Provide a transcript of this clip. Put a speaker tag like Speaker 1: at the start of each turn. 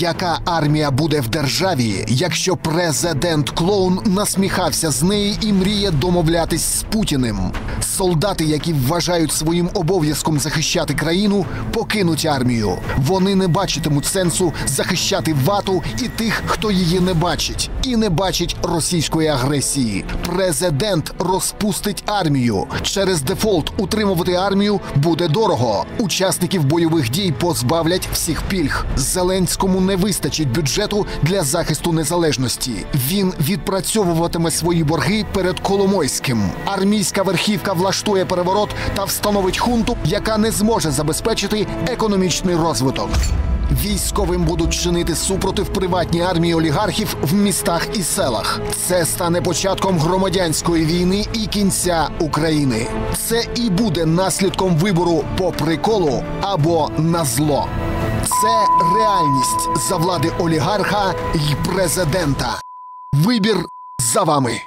Speaker 1: Яка армія буде в державі, якщо президент клоун насміхався з неї і мріє домовлятись з Путіним? Солдати, які вважають своїм обов'язком захищати країну, покинуть армію. Вони не бачитимуть сенсу захищати вату і тих, хто її не бачить, і не бачить російської агресії. Президент розпустить армію. Через дефолт утримувати армію буде дорого. Учасників бойових дій позбавлять всіх пільг. Зеленському не вистачить бюджету для захисту незалежності. Він відпрацьовуватиме свої борги перед Коломойським. Армійська верхівка влаштує переворот та встановить хунту, яка не зможе забезпечити економічний розвиток. Військовим будуть чинити супротив приватній армії олігархів в містах і селах. Це стане початком громадянської війни і кінця України. Це і буде наслідком вибору по приколу або на зло. Це реальність за влади олігарха і президента. Вибір за вами.